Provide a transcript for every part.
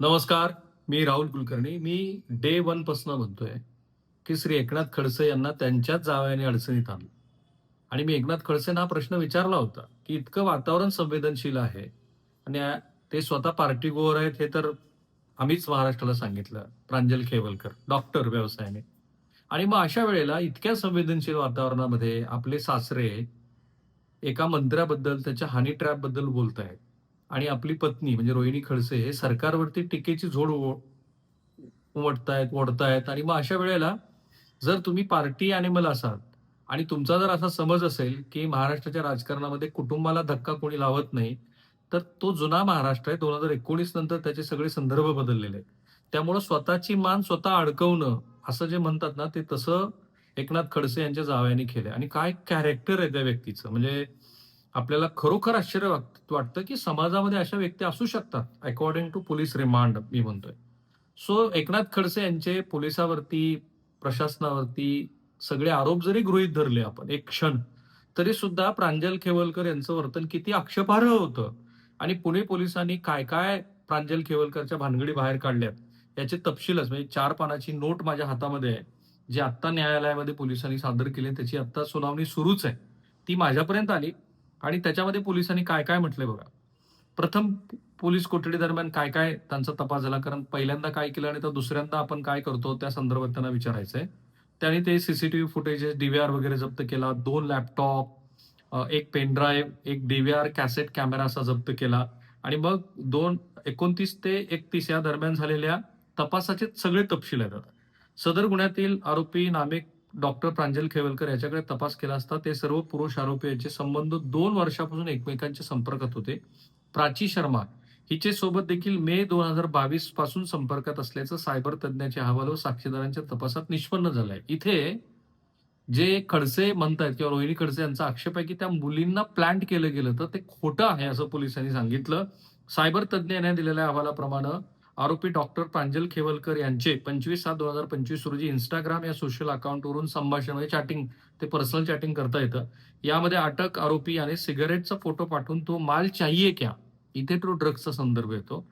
नमस्कार मी राहुल कुलकर्णी. मी डे वनपासून म्हणतोय की श्री एकनाथ खडसे यांना त्यांच्याच जावयाने अडचणीत आणलं. आणि मी एकनाथ खडसेंना हा प्रश्न विचारला होता की इतकं वातावरण संवेदनशील आहे आणि ते स्वतः पार्टी गोवर आहेत हे तर आम्हीच महाराष्ट्राला सांगितलं प्रांजल खेवलकर डॉक्टर व्यवसायाने. आणि मग अशा वेळेला इतक्या संवेदनशील वातावरणामध्ये आपले सासरे एका मंत्र्याबद्दल त्याच्या हानी ट्रॅपबद्दल बोलत आहेत आणि आपली पत्नी म्हणजे रोहिणी खडसे हे सरकारवरती टीकेची झोड उमटतायत ओढतायत. आणि मग अशा वेळेला जर तुम्ही पार्टी अॅनिमल असाल आणि तुमचा जर असा समज असेल की महाराष्ट्राच्या राजकारणामध्ये कुटुंबाला धक्का कोणी लावत नाही तर तो जुना महाराष्ट्र आहे. दोन हजार एकोणीस नंतर त्याचे सगळे संदर्भ बदललेले आहेत. त्यामुळं स्वतःची मान स्वतः अडकवणं असं जे म्हणतात ना ते तसं एकनाथ खडसे यांच्या जावयाने केलंय. आणि काय कॅरेक्टर आहे त्या व्यक्तीचं? म्हणजे आपल्याला खरोखर आश्चर्य वाटतं की समाजामध्ये अशा व्यक्ती असू शकतात अकॉर्डिंग टू पोलीस रिमांड मी म्हणतोय. सो एकनाथ खडसे यांचे पोलिसावरती प्रशासनावरती सगळे आरोप जरी गृहीत धरले आपण एक क्षण तरी सुद्धा प्रांजल खेवलकर यांचं वर्तन किती आक्षेपार्ह होतं. आणि पुणे पोलिसांनी काय काय प्रांजल खेवलकरच्या भानगडी बाहेर काढल्यात याचे तपशीलच म्हणजे चार पानाची नोट माझ्या हातामध्ये आहे जे आत्ता न्यायालयामध्ये पोलिसांनी सादर केली त्याची आत्ता सुनावणी सुरूच आहे. ती माझ्यापर्यंत आली. आणि त्याच्यामध्ये पोलिसांनी काय काय म्हटलंय बघा. प्रथम पोलीस कोठडी दरम्यान काय काय त्यांचा तपास झाला कारण पहिल्यांदा काय केलं आणि तर दुसऱ्यांदा आपण काय करतो त्या संदर्भात त्यांना विचारायचंय. त्यांनी ते सीसीटीव्ही फुटेजेस डीव्हीआर वगैरे जप्त केला दोन लॅपटॉप एक पेनड्राईव्ह एक डीव्हीआर कॅसेट कॅमेरा असा जप्त केला. आणि मग दोन एकोणतीस ते एकतीस या दरम्यान झालेल्या तपासाचे सगळे तपशील आहेत सदर गुन्ह्यातील आरोपी नामिक डॉक्टर प्रांजल खेवलकर याच्याकडे तपास केला असता ते सर्व पुरुष आरोपी यांचे संबंध दोन वर्षापासून एकमेकांच्या संपर्कात होते. प्राची शर्मा हिचे सोबत देखील मे दोन हजार बावीसपासून संपर्कात असल्याचं सायबर तज्ज्ञाचे अहवाल व साक्षीदारांच्या तपासात निष्पन्न झालंय. इथे जे खडसे म्हणतायत किंवा रोहिणी खडसे यांचा आक्षेप आहे की त्या मुलींना प्लॅन्ट केलं गेलं तर ते खोटं आहे असं पोलिसांनी सांगितलं. सायबर तज्ञ यांनी दिलेल्या अहवालाप्रमाणे आरोपी डॉक्टर प्रांजल खेवलकर यांचे पंचवीस सात दोन हजार पंचवीस रोजी इंस्टाग्राम या सोशल अकाउंटवरून संभाषण म्हणजे चॅटिंग ते पर्सनल चॅटिंग करता येतं. यामध्ये अटक आरोपी याने सिगारेटचा फोटो पाठवून तो माल चाहिये क्या? इथे तो ड्रग्सचा संदर्भ येतो.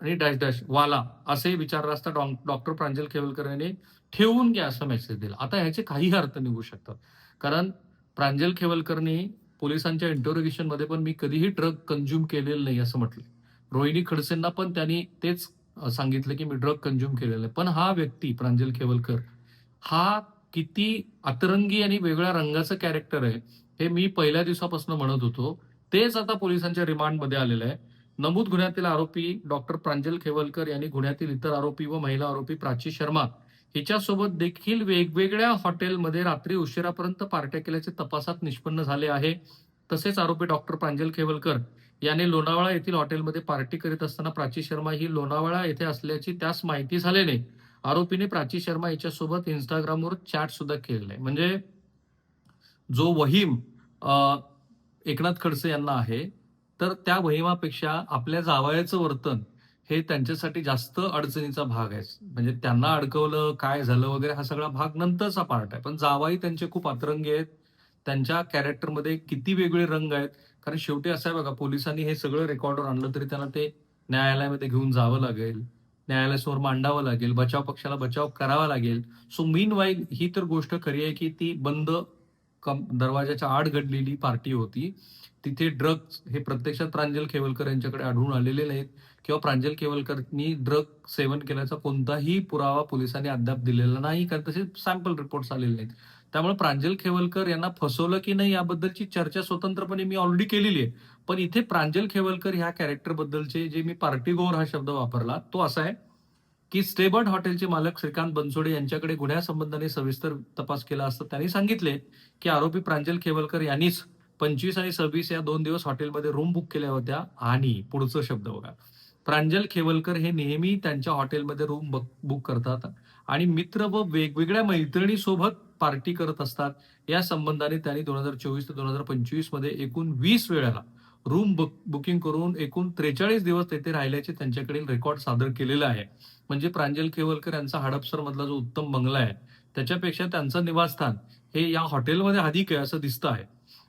आणि डॅश डॅश वाला असे विचारलं असता डॉ- डॉक्टर प्रांजल खेवलकर यांनी ठेवून घ्या असा मेसेज दिला. आता ह्याचे काही अर्थ निघू शकतात. कारण प्रांजल खेवलकरनी पोलिसांच्या इंटरोगेशनमध्ये पण मी कधीही ड्रग कंझ्युम केलेलं नाही असं म्हटलं रोहिणी खडसेंना पण त्यांनी तेच सांगितलं की मी ड्रग कंझ्युम केलेलं आहे. पण हा व्यक्ती प्रांजल खेवलकर हा किती अतरंगी आणि वेगळ्या रंगाचं कॅरेक्टर आहे हे मी पहिल्या दिवसापासून म्हणत होतो. तेच आता पोलिसांच्या रिमांडमध्ये आलेलं आहे. नमूद गुन्ह्यातील आरोपी डॉक्टर प्रांजल खेवलकर यांनी गुन्ह्यातील इतर आरोपी व महिला आरोपी प्राची शर्मा हिच्यासोबत देखील वेगवेगळ्या हॉटेलमध्ये रात्री उशिरापर्यंत पार्ट्या केल्याचे तपासात निष्पन्न झाले आहे. तसेच आरोपी डॉक्टर प्रांजल खेवलकर याने लोणावळा येथील हॉटेलमध्ये पार्टी करीत असताना प्राची शर्मा ही लोणावळा येथे असल्याची त्यास माहिती झाल्याने आरोपीने प्राची शर्मा याच्यासोबत इंस्टाग्रामवर चॅट सुद्धा केलेला आहे. म्हणजे जो वहीम एकनाथ खडसे यांना आहे तर त्या वहिमापेक्षा आपल्या जावयाचं वर्तन हे त्यांच्यासाठी जास्त अडचणीचा भाग आहे. म्हणजे त्यांना अडकवलं काय झालं वगैरे हा सगळा भाग नंतरचा पार्ट आहे. पण जावाई त्यांचे खूप अतरंगी आहेत. त्यांच्या कॅरेक्टरमध्ये किती वेगळे रंग आहेत. कारण शेवटी असं आहे बघा पोलिसांनी हे सगळं रेकॉर्डवर आणलं तरी त्यांना ते न्यायालयामध्ये घेऊन जावं लागेल. न्यायालयासमोर मांडावं लागेल बचाव पक्षाला बचाव करावा लागेल. सो मीन वाईल ही तर गोष्ट खरी आहे की ती बंद कम दरवाजाच्या आड घडलेली पार्टी होती. तिथे ड्रग्ज हे प्रत्यक्षात प्रांजल खेवलकर यांच्याकडे आढळून आलेले नाहीत. किंवा प्रांजल केवलकरनी ड्रग सेवन केल्याचा कोणताही पुरावा पोलिसांनी अद्याप दिलेला नाही कारण तसे सॅम्पल रिपोर्ट्स आलेले नाहीत. त्यामुळे प्रांजल खेवलकर यांना फसवलं की नाही याबद्दलची चर्चा स्वतंत्रपणे मी ऑलरेडी केलेली आहे. पण इथे प्रांजल खेवलकर ह्या कॅरेक्टर बद्दलचे जे मी पार्टीगोर हा शब्द वापरला तो असा आहे की स्टेबर्ड हॉटेलचे मालक श्रीकांत बनसोडे यांच्याकडे गुन्ह्यासंबंधाने सविस्तर तपास केला असता त्यांनी सांगितले की आरोपी प्रांजल खेवलकर यांनीच पंचवीस आणि सव्वीस या दोन दिवस हॉटेलमध्ये रूम बुक केल्या होत्या आणि पुढचं शब्द बघा. प्रांजल खेवलकर हे नेहमी त्यांच्या हॉटेलमध्ये रूम बुक करतात. आणि मित्र व वेगवेगळ्या मैत्रिणीसोबत पार्टी करत असतात. या संबंधाने त्यांनी दोन हजार चोवीस ते दोन हजार पंचवीसमध्ये एकूण वीस वेळेला रूम बुक बुकिंग करून एकूण त्रेचाळीस दिवस तेथे राहिल्याचे त्यांच्याकडील रेकॉर्ड सादर केलेला आहे. म्हणजे प्रांजल खेवलकर यांचा हडपसर मधला जो उत्तम बंगला आहे त्याच्यापेक्षा त्यांचं निवासस्थान हे या हॉटेलमध्ये अधिक आहे असं दिसतं आहे.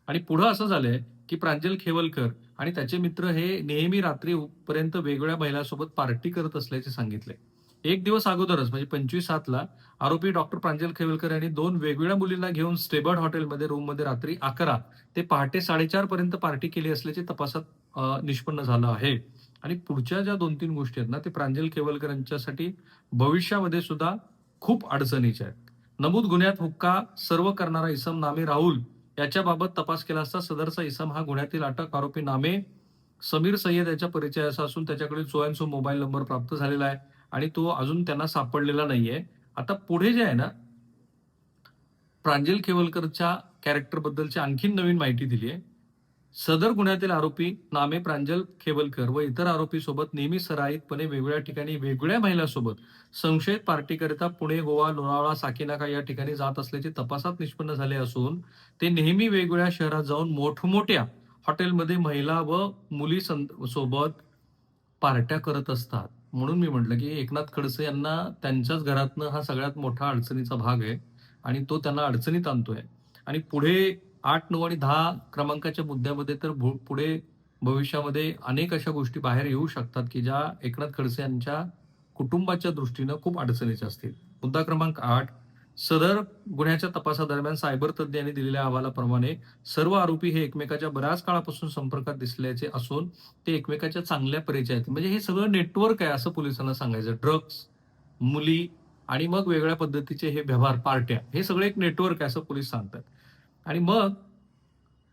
आणि पुढं असं झालंय की प्रांजल खेवलकर आणि त्याचे मित्र हे नेहमी रात्री पर्यंत वेगवेगळ्या महिलांसोबत पार्टी करत असल्याचे सांगितले एक दिवस अगोदरच म्हणजे पंचवीस सातला आरोपी डॉक्टर प्रांजल खेवलकर यांनी दोन वेगवेगळ्या मुलींना घेऊन स्टेबर्ड हॉटेलमध्ये रूममध्ये रात्री अकरा ते पहाटे साडेचार पर्यंत पार्टी केली असल्याचे तपासात निष्पन्न झालं आहे. आणि पुढच्या ज्या दोन तीन गोष्टी आहेत ना ते प्रांजल खेवलकर यांच्यासाठी भविष्यामध्ये सुद्धा खूप अडचणीच्या आहेत. नमूद गुन्ह्यात हुक्का सर्व करणारा इसम नामे राहुल याच्याबाबत तपास केला असता सदरचा इसम हा गुन्ह्यातील अटक आरोपी नामे समीर सय्यद याच्या परिचयाचा असून त्याच्याकडे चोयांसो मोबाईल नंबर प्राप्त झालेला आहे. आणि तो अजून त्यांना सापडलेला नाहीये. आता पुढे जे आहे ना प्रांजल खेवलकरच्या कॅरेक्टर बद्दलची आणखीन नवीन माहिती दिली आहे. सदर गुन्ह्यातील आरोपी नामे प्रांजल खेवलकर व इतर आरोपी सोबत नेहमी सराईतपणे वेगवेगळ्या ठिकाणी वेगवेगळ्या महिलांसोबत. संशयित पार्टीकरिता पुणे गोवा लोणावळा साकीनाका या ठिकाणी जात असल्याचे तपासात निष्पन्न झाले असून ते नेहमी वेगवेगळ्या शहरात जाऊन मोठमोठ्या हॉटेलमध्ये महिला व मुली सं- सोबत पार्ट्या करत असतात. म्हणून मी म्हटलं की एकनाथ खडसे यांना त्यांच्याच घरातनं हा सगळ्यात मोठा अडचणीचा भाग आहे आणि तो त्यांना अडचणीत आणतोय. आणि पुढे आठ नऊ आणि दहा क्रमांकाच्या मुद्द्यामध्ये तर पुढे भविष्यामध्ये अनेक अशा गोष्टी बाहेर येऊ शकतात की ज्या एकनाथ खडसे यांच्या कुटुंबाच्या दृष्टीनं खूप अडचणीच्या असतील. मुद्दा क्रमांक आठ सदर गुन्ह्याच्या तपासादरम्यान सायबर तज्ज्ञांनी दिलेल्या अहवालाप्रमाणे सर्व आरोपी हे एकमेकाच्या बऱ्याच काळापासून संपर्कात दिसल्याचे असून ते एकमेकाच्या चांगल्या परिचय आहेत. म्हणजे हे सगळं नेटवर्क आहे असं पोलिसांना सांगायचं. ड्रग्स मुली आणि मग वेगळ्या पद्धतीचे हे व्यवहार पार्ट्या हे सगळं एक नेटवर्क आहे असं पोलीस सांगतात. आणि मग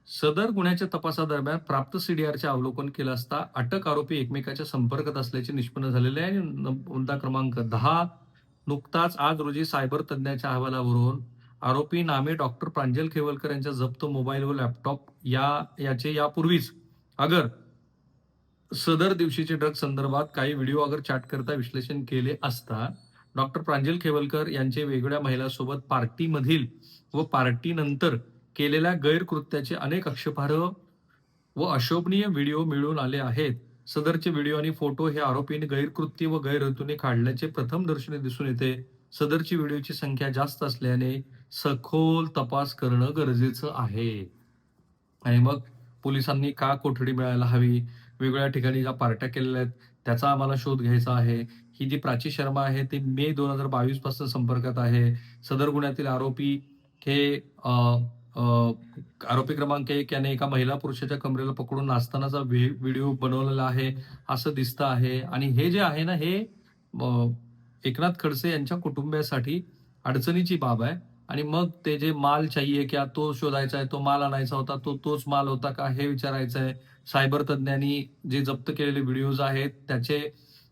सदर गुन्ह्याच्या तपासादरम्यान प्राप्त सीडीआरचे अवलोकन केलं असता अटक आरोपी एकमेकाच्या संपर्कात असल्याचे निष्पन्न झालेले आहे. आणि न- मुद्दा क्रमांक दहा नुकताच आज रोजी सायबर तज्ज्ञाच्या अहवालावरून आरोपी नामे डॉक्टर प्रांजल खेवलकर यांच्या जप्त मोबाईल व लॅपटॉप या याचे यापूर्वीच अगर सदर दिवशीचे ड्रग संदर्भात काही व्हिडिओ अगर चॅट करता विश्लेषण केले असता डॉक्टर प्रांजल खेवलकर यांचे वेगळ्या महिलांसोबत पार्टीमधील व पार्टीनंतर केलेल्या गैरकृत्याचे अनेक अक्षपार्ह व अशोभनीय व्हिडिओ मिळून आले आहेत. सदरचे व्हिडिओ आणि फोटो हे आरोपीने गैरकृत्य व गैरहतूने काढल्याचे प्रथम दर्शनी दिसून येते. सदरची व्हिडिओची संख्या जास्त असल्याने सखोल तपास करणं गरजेचं आहे. आणि मग पोलिसांनी का कोठडी मिळायला हवी? वेगवेगळ्या ठिकाणी ज्या पार्ट्या केलेल्या आहेत त्याचा आम्हाला शोध घ्यायचा आहे. ही जी प्राची शर्मा आहे ती मे दोन हजार बावीसपासून संपर्कात आहे. सदर गुन्ह्यातील आरोपी हे आरोपी क्रमांक एक याने एका महिला पुरुषाच्या कमरेला पकडून नाचतानाचा व्हि- व्हिडिओ बनवलेला आहे असं दिसतं आहे. आणि हे जे आहे ना हे एकनाथ खडसे यांच्या कुटुंबियासाठी अडचणीची बाब आहे. आणि मग ते जे माल चाहिए क्या तो शोधायचा आहे तो माल आणायचा होता तो तोच माल होता का हे विचारायचं आहे. सायबर तज्ज्ञांनी जे जप्त केलेले व्हिडिओज आहेत त्याचे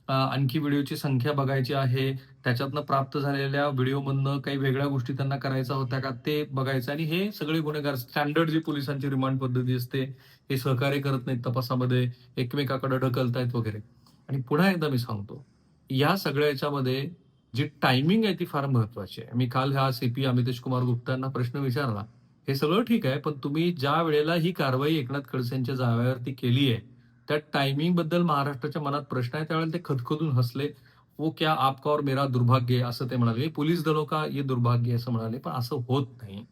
आणखी व्हिडिओची संख्या बघायची आहे. त्याच्यातनं प्राप्त झालेल्या व्हिडिओमधनं काही वेगळ्या गोष्टी त्यांना करायच्या होत्या का ते बघायचं. आणि हे सगळे गुन्हेगार स्टँडर्ड जी पोलिसांची रिमांड पद्धती असते हे सहकार्य करत नाहीत तपासामध्ये एकमेकाकडे ढकलतायत वगैरे. आणि पुन्हा एकदा मी सांगतो या सगळ्या याच्यामध्ये जी टायमिंग आहे ती फार महत्वाची आहे. मी काल ह्या सीपी अमितेश कुमार गुप्तांना प्रश्न विचारला. हे सगळं ठीक आहे पण तुम्ही ज्या वेळेला ही कारवाई एकनाथ खडसेंच्या जाव्यावरती केली आहे त्या टायमिंगबद्दल महाराष्ट्राच्या मनात प्रश्न आहे त्यावेळेला ते खदखदून हसले वो क्या आपका और मेरा दुर्भाग्य असं ते म्हणाले. पोलीस दलो का ये दुर्भाग्य असं म्हणाले पण असं होत नाही.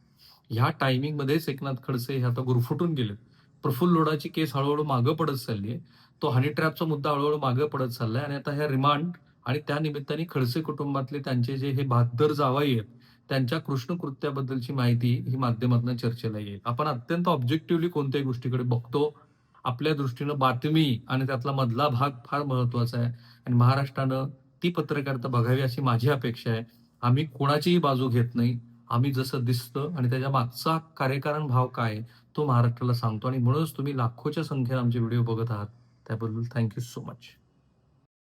ह्या टायमिंग मध्येच एकनाथ खडसे हे आता गुरफुटून गेले प्रफुल्ल लोढाची केस हळूहळू मागं पडत चालली आहे. तो हनी ट्रॅपचा मुद्दा हळूहळू मागं पडत चाललाय आणि आता ह्या रिमांड आणि त्या निमित्ताने खडसे कुटुंबातले त्यांचे जे हे बहादर जावाई आहेत त्यांच्या कृष्ण कृत्याबद्दलची माहिती ही माध्यमातून चर्चेला येईल. आपण अत्यंत ऑब्जेक्टिव्हली कोणत्याही गोष्टीकडे बघतो आपल्या दृष्टीनं बातमी आणि त्यातला मधला भाग फार महत्त्वाचा आहे. आणि महाराष्ट्रानं ती पत्रकारिता बघावी अशी माझी अपेक्षा आहे. आम्ही कोणाचीही बाजू घेत नाही. आम्ही जसं दिसतं आणि त्याच्या मागचा कार्यकारण भाव काय तो महाराष्ट्राला सांगतो. आणि म्हणूनच तुम्ही लाखोच्या संख्येने आमचे व्हिडिओ बघत आहात. त्याबद्दल थँक्यू सो मच.